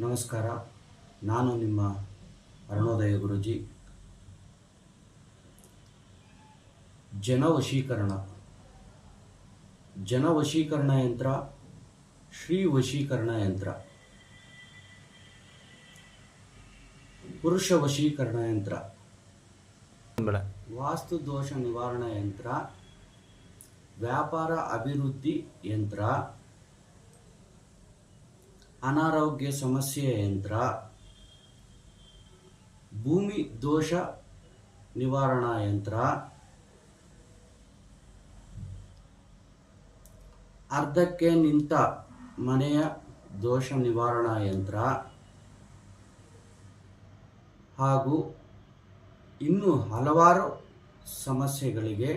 ನಮಸ್ಕಾರ. ನಾನು ನಿಮ್ಮ ಅರುಣೋದಯ ಗುರುಜಿ. ಜನವಶೀಕರಣ. ಜನವಶೀಕರಣ ಯಂತ್ರ ಶ್ರೀ ವಶೀಕರಣ ಯಂತ್ರ. ಪುರುಷ ವಶೀಕರಣ ಯಂತ್ರ ವಾಸ್ತು ದೋಷ ನಿವಾರಣಾ ಯಂತ್ರ. ವ್ಯಾಪಾರ ಅಭಿವೃದ್ಧಿ ಯಂತ್ರ. ಅನಾರೋಗ್ಯ ಸಮಸ್ಯೆ ಯಂತ್ರ, ಭೂಮಿ ದೋಷ ನಿವಾರಣಾ ಯಂತ್ರ, ಅರ್ಧಕ್ಕೆ ನಿಂತ ಮನೆಯ ದೋಷ ನಿವಾರಣಾ ಯಂತ್ರ ಹಾಗೂ ಇನ್ನು ಹಲವಾರು ಸಮಸ್ಯೆಗಳಿಗೆ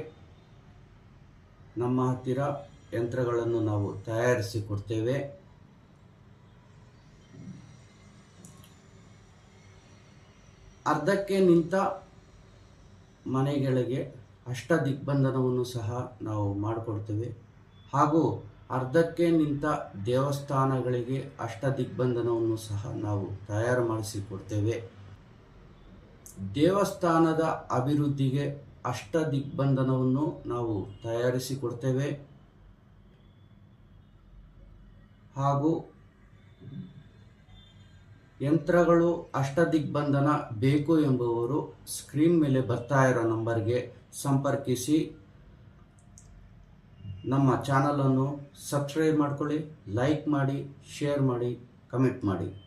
ನಮ್ಮ ಹತ್ತಿರ ಯಂತ್ರಗಳನ್ನು ನಾವು ತಯಾರಿಸಿ ಕೊಡ್ತೇವೆ. ಅರ್ಧಕ್ಕೆ ನಿಂತ ಮನೆಗಳಿಗೆ ಅಷ್ಟ ದಿಗ್ಬಂಧನವನ್ನು ಸಹ ನಾವು ಮಾಡಿಕೊಡ್ತೇವೆ. ಹಾಗೂ ಅರ್ಧಕ್ಕೆ ನಿಂತ ದೇವಸ್ಥಾನಗಳಿಗೆ ಅಷ್ಟ ದಿಗ್ಬಂಧನವನ್ನು ಸಹ ನಾವು ತಯಾರು ಮಾಡಿಸಿಕೊಡ್ತೇವೆ. ದೇವಸ್ಥಾನದ ಅಭಿವೃದ್ಧಿಗೆ ಅಷ್ಟ ದಿಗ್ಬಂಧನವನ್ನು ನಾವು ತಯಾರಿಸಿಕೊಡ್ತೇವೆ. ಹಾಗೂ ಯಂತ್ರಗಳು ಅಷ್ಟ ದಿಗ್ಬಂಧನ ಬೇಕು ಎಂಬುವರು ಸ್ಕ್ರೀನ್ ಮೇಲೆ ಬರ್ತಾ ಇರೋ ನಂಬರ್ಗೆ ಸಂಪರ್ಕಿಸಿ. ನಮ್ಮ ಚಾನಲನ್ನು ಸಬ್ಸ್ಕ್ರೈಬ್ ಮಾಡ್ಕೊಳ್ಳಿ, ಲೈಕ್ ಮಾಡಿ, ಶೇರ್ ಮಾಡಿ, ಕಮೆಂಟ್ ಮಾಡಿ.